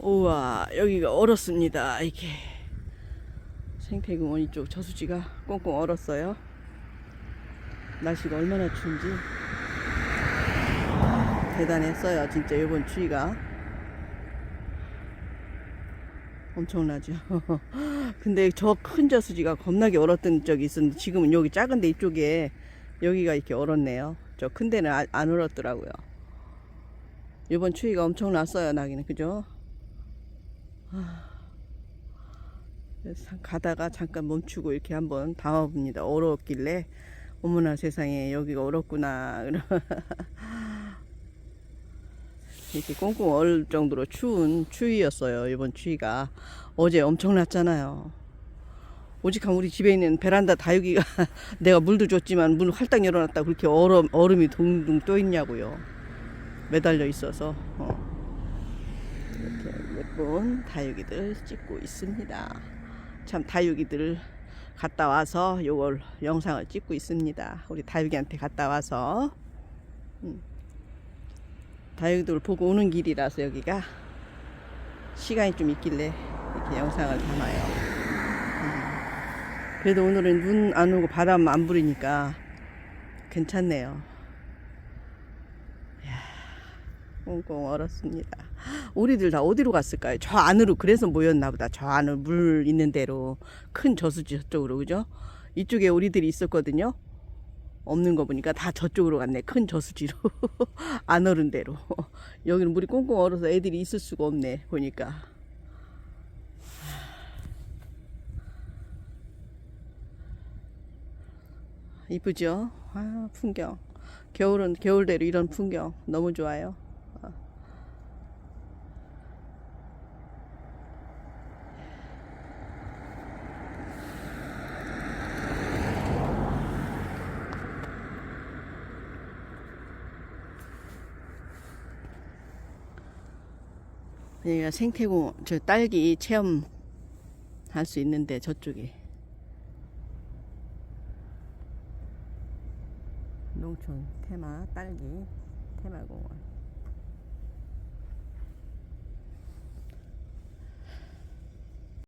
우와 여기가 얼었습니다. 이렇게. 생태공원 이쪽 저수지가 꽁꽁 얼었어요. 날씨가 얼마나 추운지. 아, 대단했어요 진짜 이번 추위가. 엄청나죠. 근데 저 큰 저수지가 겁나게 얼었던 적이 있었는데 지금은 여기 작은데 이쪽에 여기가 이렇게 얼었네요. 저 큰 데는 아- 안 얼었더라고요. 이번 추위가 엄청났어요 나기는 그죠 가다가 잠깐 멈추고 이렇게 한번 담아봅니다. 얼었길래 어머나 세상에 여기가 얼었구나. 이렇게 꽁꽁 얼 정도로 추운 추위였어요. 이번 추위가 어제 엄청났잖아요. 오직한 우리 집에 있는 베란다 다육이가 내가 물도 줬지만 문 활딱 열어놨다 그렇게 얼음 얼음이 둥둥 떠 있냐고요. 매달려 있어서. 어. 이렇게 예쁜 다육이들 찍고 있습니다. 참 다육이들 갔다 와서 요걸 영상을 찍고 있습니다. 우리 다육이한테 갔다 와서 음. 다육이들 보고 오는 길이라서 여기가 시간이 좀 있길래 이렇게 영상을 담아요. 음. 그래도 오늘은 눈 안 오고 바람 안 불으니까 괜찮네요. 꽁꽁 얼었습니다. 우리들 다 어디로 갔을까요? 저 안으로 그래서 모였나 보다. 저 안으로 물 있는 대로 큰 저수지 저쪽으로 그죠? 이쪽에 우리들이 있었거든요. 없는 거 보니까 다 저쪽으로 갔네. 큰 저수지로 안 얼은 대로. 여기는 물이 꽁꽁 얼어서 애들이 있을 수가 없네. 보니까. 이쁘죠? 아, 풍경. 겨울은 겨울대로 이런 풍경 너무 좋아요. 여기가 생태공원, 저 딸기 체험 할 수 있는데 저쪽에 농촌 테마 딸기 테마공원.